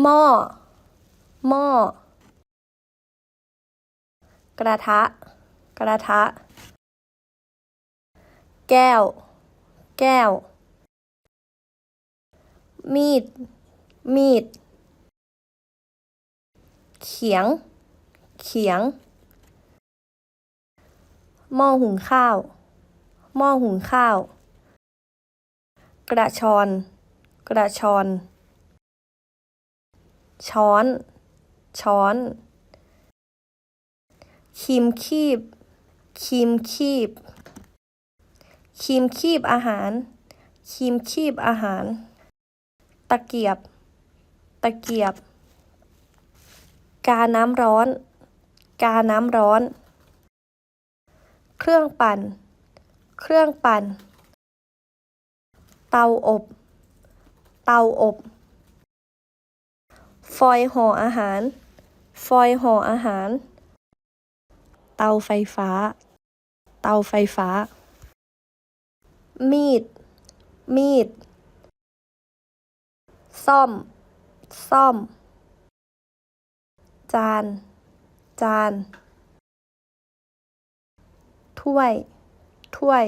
หม้อ หม้อ กระทะ กระทะ แก้ว แก้ว มีด มีด เขียง เขียง หม้อหุงข้าว หม้อหุงข้าว กระชอน กระชอน ช้อน ช้อนครีมคีบครีมคีบครีมคีบอาหารครีมคีบอาหาร ตะเกียบ ตะเกียบ กาน้ำร้อน กาน้ำร้อน เครื่องปั่น เครื่องปั่น เตาอบ เตาอบ อยล์ห่ออาหาร ฟอยล์ห่ออาหาร เตาไฟฟ้า เตาไฟฟ้า มีด มีด ซ่อม ซ่อม จาน จาน ถ้วย ถ้วย